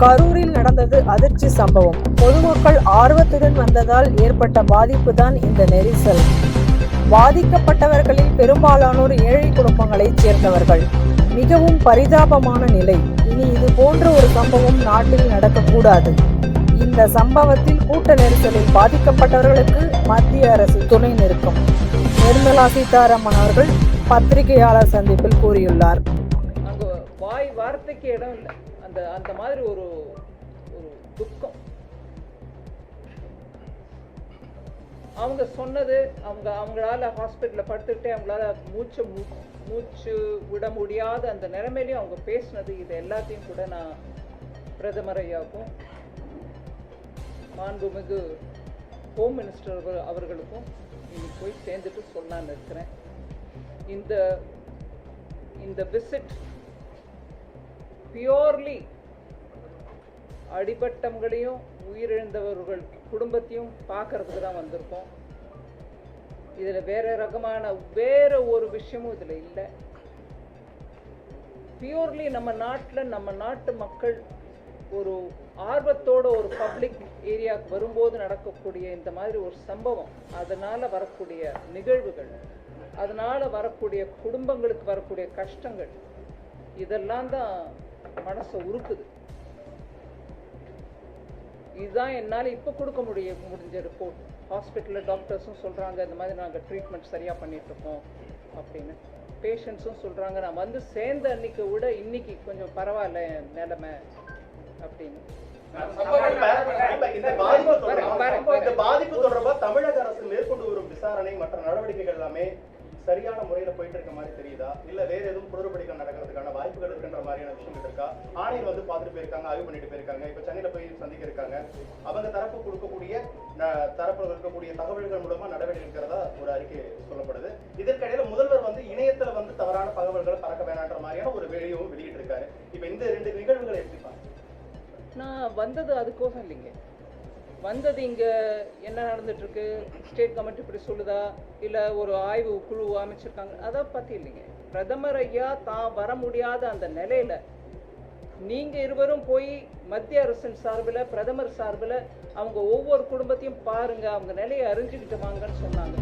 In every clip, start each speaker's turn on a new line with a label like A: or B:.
A: கரூரில் நடந்தது அதிர்ச்சி சம்பவம். பொதுமக்கள் ஆர்வத்துடன் வந்ததால் ஏற்பட்ட பாதிப்புதான் இந்த நெரிசல். பாதிக்கப்பட்டவர்களில் பெரும்பாலானோர் ஏழை குடும்பங்களைச் சேர்ந்தவர்கள். மிகவும் பரிதாபமான நிலை. இனி இது போன்ற ஒரு சம்பவம் நாட்டில் நடக்கக்கூடாது. இந்த சம்பவத்தில் கூட்ட நெரிசலில் பாதிக்கப்பட்டவர்களுக்கு மத்திய அரசு துணை நிற்கும். நிர்மலா சீதாராமன் அவர்கள் பத்திரிகையாளர் சந்திப்பில் கூறியுள்ளார்.
B: வாய் வார்த்தைக்கு இடம் இல்லை. அந்த அந்த மாதிரி ஒரு ஒரு துக்கம். அவங்க சொன்னது அவங்க அவங்களால ஹாஸ்பிட்டலில் படுத்துக்கிட்டே அவங்களால மூச்சு மூச்சு விட முடியாத அந்த நிலைமையிலையும் அவங்க பேசினது இது எல்லாத்தையும் கூட நான் பிரதமர் ஐயாவுக்கும் மாண்புமிகு ஹோம் மினிஸ்டர் அவர்களுக்கும் இன்னைக்கு போய் சேர்ந்துட்டு சொல்லான்னு இருக்கிறேன். இந்த இந்த விசிட் பியோர்லி அடிபட்டவங்களையும் உயிரிழந்தவர்கள் குடும்பத்தையும் பார்க்கறதுக்கு தான் வந்திருக்கோம். இதில் வேற ரகமான வேற ஒரு விஷயமும் இதில் இல்லை. பியூர்லி நம்ம நாட்டில் நம்ம நாட்டு மக்கள் ஒரு ஆர்வத்தோட ஒரு பப்ளிக் ஏரியாவுக்கு வரும்போது நடக்கக்கூடிய இந்த மாதிரி ஒரு சம்பவம் அதனால் வரக்கூடிய நிகழ்வுகள் அதனால் வரக்கூடிய குடும்பங்களுக்கு வரக்கூடிய கஷ்டங்கள் இதெல்லாம் தான் மனசை உருக்குது. இதுதான் என்னால் இப்போ கொடுக்க முடிய முடிஞ்ச ரிப்போர்ட் ஹாஸ்பிட்டலில் டாக்டர்ஸும் சொல்கிறாங்க இந்த மாதிரி நாங்கள் ட்ரீட்மெண்ட் சரியாக பண்ணிகிட்ருக்கோம் அப்படின்னு. பேஷண்ட்ஸும் சொல்கிறாங்க நான் வந்து சேர்ந்த அன்னைக்கு விட இன்னைக்கு கொஞ்சம் பரவாயில்ல நிலைமை அப்படின்னு.
C: இந்த பாதிப்பு தொடர்பா தமிழக அரசு மேற்கொண்டு வரும் விசாரணை மற்ற நடவடிக்கைகள் எல்லாமே சரியான முறையில போயிட்டு இருக்க மாதிரி தெரியுதா? இல்ல வேற எதுவும் குளறுபடிகள் நடக்கிறதுக்கான வாய்ப்புகள் இருக்கின்ற மாதிரியான விஷயங்கள் இருக்கா ஆணையர் வந்து பார்த்துட்டு போயிருக்காங்க ஆய்வு பண்ணிட்டு போயிருக்காங்க இப்ப சென்னையில போய் சந்திக்க இருக்காங்க. அவங்க தரப்பு கொடுக்கக்கூடிய ந- இருக்கக்கூடிய தகவல்கள் மூலமா நடவடிக்கை இருக்கிறதா ஒரு அறிக்கை சொல்லப்படுது. இதற்கிடையில முதல்வர் வந்து இணையத்துல வந்து தவறான தகவல்களை பறக்க வேணான்ற மாதிரியான ஒரு வெளியும் வெளியிட்டு இருக்காரு இப்ப இந்த ரெண்டு நிகழ்வுகளை எப்படி பாருங்க
B: நான் வந்தது அதுக்கோசம் இல்லைங்க. வந்தது இங்கே என்ன நடந்துட்டுருக்கு? ஸ்டேட் கவர்மெண்ட் இப்படி சொல்லுதா? இல்லை ஒரு ஆய்வு குழு அமைச்சிருக்காங்க. அதை பற்றி இல்லைங்க. பிரதமர் ஐயா தான் வர முடியாத அந்த நிலையில் நீங்கள் இருவரும் போய் மத்திய அரசின் சார்பில் பிரதமர் சார்பில் அவங்க ஒவ்வொரு குடும்பத்தையும் பாருங்கள் அவங்க நிலையை அறிஞ்சுக்கிட்டு வாங்கன்னு சொன்னாங்க.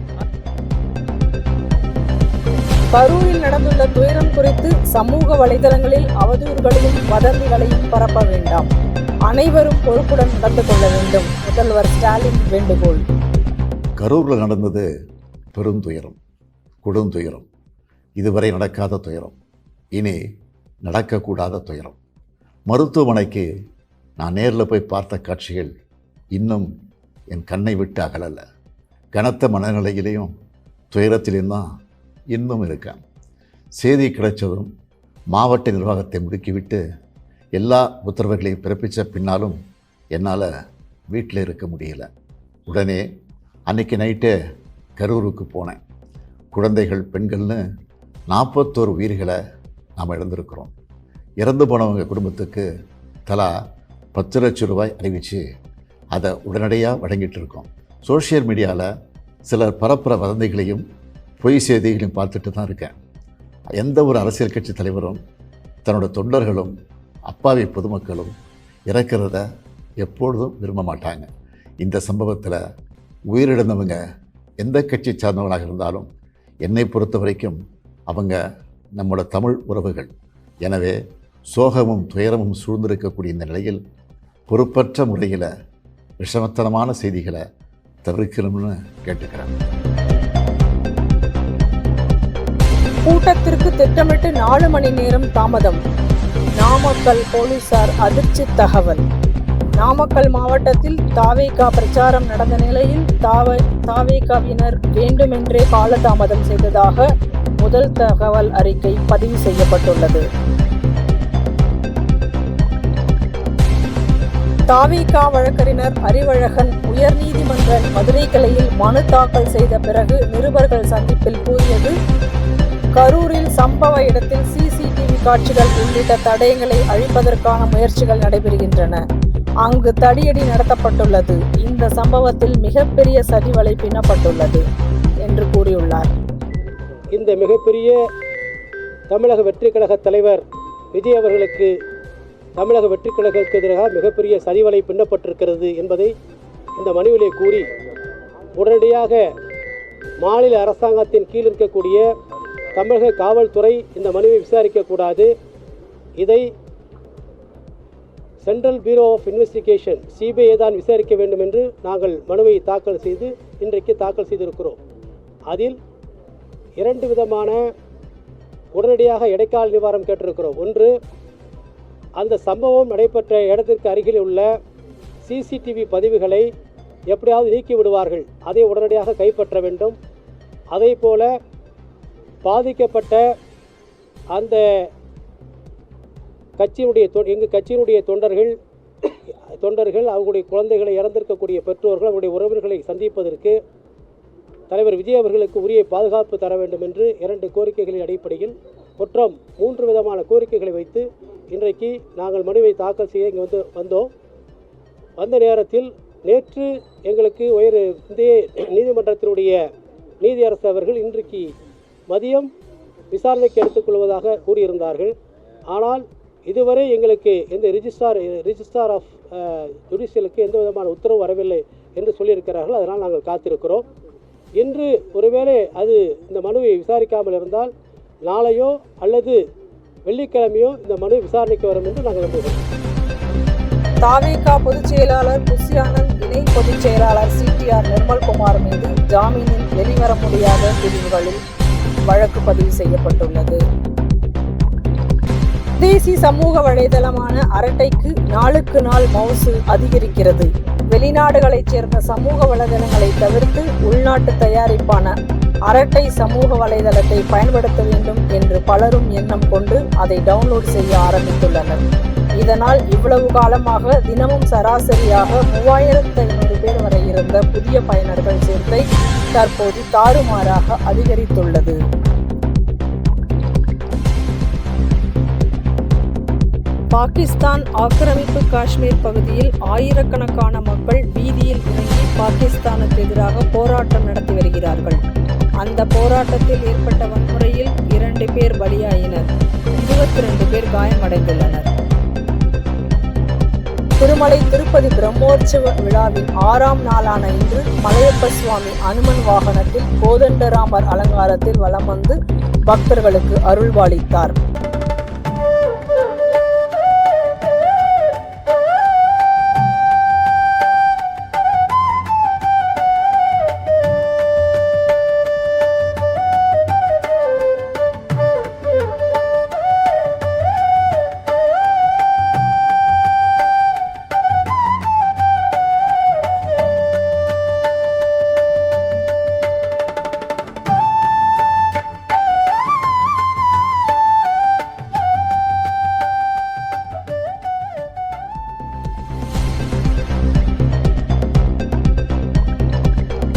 A: கரூரில் நடந்துள்ள துயரம் குறித்து சமூக வலைதளங்களில் அவதூறுகளையும் வதந்திகளையும் பரப்ப வேண்டாம். அனைவரும் பொறுப்புடன் நடந்து கொள்ள வேண்டும். முதல்வர் ஸ்டாலின் வேண்டுகோள்.
D: கரூரில் நடந்தது பெருந்துயரம் கொடுந்துயரம் இதுவரை நடக்காத துயரம். இனி நடக்கக்கூடாத துயரம். மருத்துவமனைக்கு நான் நேரில் போய் பார்த்த காட்சிகள் இன்னும் என் கண்ணை விட்டு அகலலை கனத்த மனநிலையிலையும் துயரத்திலையும் தான் இன்னும் இருக்கேன் செய்தி கிடைச்சதும் மாவட்ட நிர்வாகத்தை முடுக்கிவிட்டு எல்லா உத்தரவுகளையும் பிறப்பித்த பின்னாலும் என்னால் வீட்டில் இருக்க முடியல. உடனே அன்னைக்கு நைட்டே கரூருக்கு போனேன். குழந்தைகள் பெண்கள்னு நாற்பத்தோரு உயிர்களை நாம் இழந்திருக்கிறோம். இறந்து போனவங்க குடும்பத்துக்கு தலா பத்து லட்சம் ரூபாய் அறிவித்து அதை உடனடியாக வழங்கிட்டு இருக்கோம். சோஷியல் மீடியாவில் சிலர் பரப்புற வதந்திகளையும் பொய் செய்திகளையும் பார்த்துட்டு தான் இருக்கேன். எந்த ஒரு அரசியல் கட்சி தலைவரும் தன்னோட தொண்டர்களும் அப்பாவி பொதுமக்களும் இறக்கிறத எப்பொழுதும் விரும்ப மாட்டாங்க. இந்த சம்பவத்தில் உயிரிழந்தவங்க எந்த கட்சி சார்ந்தவங்களாக இருந்தாலும் என்னை பொறுத்த வரைக்கும் அவங்க நம்மளோட தமிழ் உறவுகள். எனவே சோகமும் துயரமும் சூழ்ந்திருக்கக்கூடிய இந்த நிலையில் பொறுப்பற்ற முறையில் விஷமத்தனமான செய்திகளை தவிர்க்கணும்னு கேட்டுக்கிறேன்.
A: கூட்டத்திற்கு திட்டமிட்டு நாலு மணி நேரம் தாமதம். நாமக்கல் போலீசார் அதிர்ச்சி தகவல். நாமக்கல் மாவட்டத்தில் தாவேகா பிரச்சாரம் நடந்த நிலையில் தாவே தாவேகாவினர் வேண்டுமென்றே காலதாமதம் செய்ததாக முதல் தகவல் அறிக்கை பதிவு செய்யப்பட்டுள்ளது. தாவேகா வழக்கறிஞர் அறிவழகன் உயர்நீதிமன்ற மதுரை கிளையில் மனு தாக்கல் செய்த பிறகு நிருபர்கள் சந்திப்பில் கூறியது கரூரில் சம்பவ இடத்தில் சிசிடிவி காட்சிகள் உள்ளிட்ட தடயங்களை அழிப்பதற்கான முயற்சிகள் நடைபெறுகின்றன. அங்கு தடியடி நடத்தப்பட்டுள்ளது. இந்த சம்பவத்தில் மிகப்பெரிய சதிவலை பின்னப்பட்டுள்ளது என்று கூறியுள்ளார்.
E: இந்த மிகப்பெரிய தமிழக வெற்றி கழக தலைவர் விஜய் அவர்களுக்கு தமிழக வெற்றி கழகத்திற்கு எதிராக மிகப்பெரிய சதிவலை பின்னப்பட்டிருக்கிறது என்பதை இந்த மனுவிலே கூறி உடனடியாக மாநில அரசாங்கத்தின் கீழ் இருக்கக்கூடிய தமிழக காவல்துறை இந்த மனுவை விசாரிக்கக்கூடாது. இதை central bureau of investigation CBI தான் விசாரிக்க வேண்டும் என்று நாங்கள் மனுவை தாக்கல் செய்து இன்றைக்கு தாக்கல் செய்திருக்கிறோம். அதில் இரண்டு விதமான உடனடியாக இடைக்கால நிவாரணம் கேட்டிருக்கிறோம். ஒன்று அந்த சம்பவம் நடைபெற்ற இடத்திற்கு அருகில் உள்ள சிசிடிவி பதிவுகளை எப்படியாவது நீக்கி விடுவார்கள். அதை உடனடியாக கைப்பற்ற வேண்டும். அதே போல பாதிக்கப்பட்ட அந்த கட்சியினுடைய தொ எங்கள் கட்சியினுடைய தொண்டர்கள் தொண்டர்கள் அவங்களுடைய குழந்தைகளை இறந்திருக்கக்கூடிய பெற்றோர்கள் அவருடைய உறவினர்களை சந்திப்பதற்கு தலைவர் விஜய் அவர்களுக்கு உரிய பாதுகாப்பு தர வேண்டும் என்று இரண்டு கோரிக்கைகளின் அடிப்படையில் மற்றும் மூன்று விதமான கோரிக்கைகளை வைத்து இன்றைக்கு நாங்கள் மனுவை தாக்கல் செய்ய இங்கே வந்து வந்தோம். வந்த நேரத்தில் நேற்று எங்களுக்கு உயர் இந்திய நீதிமன்றத்தினுடைய நீதியரசு அவர்கள் இன்றைக்கு மதியம் விசாரணைக்கு எடுத்துக்கொள்வதாக கூறியிருந்தார்கள். ஆனால் இதுவரை எங்களுக்கு எந்த ரிஜிஸ்டார் ரிஜிஸ்டார் ஆஃப் ஜுடிஷியலுக்கு எந்த விதமான உத்தரவு வரவில்லை என்று சொல்லியிருக்கிறார்கள். அதனால் நாங்கள் காத்திருக்கிறோம். இன்று ஒருவேளை அது இந்த மனுவை விசாரிக்காமல் இருந்தால் நாளையோ அல்லது வெள்ளிக்கிழமையோ இந்த மனு விசாரணைக்கு வரும் என்று நாங்கள் நம்புகிறோம்.
A: தாவேகா பொதுச் செயலாளர் இணை பொதுச் செயலாளர் சிடிஆர் நிர்மல்குமார் மீது ஜாமீனில் வெளிவர முடியாத பிரிவுகளில் வழக்கு பதிவு செய்யப்பட்டுள்ளது. தேசி சமூக வலைதளமான அரட்டைக்கு நாளுக்கு நாள் மவுசு அதிகரிக்கிறது. வெளிநாடுகளைச் சேர்ந்த சமூக வலைதளங்களை தவிர்த்து உள்நாட்டு தயாரிப்பான அரட்டை சமூக வலைதளத்தை பயன்படுத்த வேண்டும் என்று பலரும் எண்ணம் கொண்டு அதை டவுன்லோட் செய்ய ஆரம்பித்துள்ளனர். இதனால் இவ்வளவு காலமாக தினமும் சராசரியாக மூவாயிரத்து ஐநூறு பேர் வரை இருந்த புதிய பயனர்கள் சேர்க்கை தற்போது தாறுமாறாக அதிகரித்துள்ளது. பாகிஸ்தான் ஆக்கிரமிப்பு காஷ்மீர் பகுதியில் ஆயிரக்கணக்கான மக்கள் வீதியில் இறங்கி பாகிஸ்தானுக்கு எதிராக போராட்டம் நடத்தி வருகிறார்கள். அந்த போராட்டத்தில் ஏற்பட்ட வன்முறையில் இரண்டு பேர் பலியாயினர். இருபத்தி ரெண்டு பேர் காயமடைந்துள்ளனர். திருமலை திருப்பதி பிரம்மோற்சவ விழாவின் ஆறாம் நாளான இன்று மலையப்ப சுவாமி அனுமன் வாகனத்தில் கோதண்டராமர் அலங்காரத்தில் வலம் வந்து பக்தர்களுக்கு அருள்வாளித்தார்.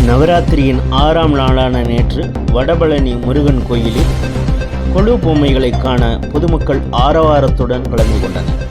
F: நவராத்திரியின் ஆறாம் நாளான நேற்று வடபழனி முருகன் கோயிலில் கொழு பொம்மைகளை காண பொதுமக்கள் ஆரவாரத்துடன் கலந்து கொண்டனர்.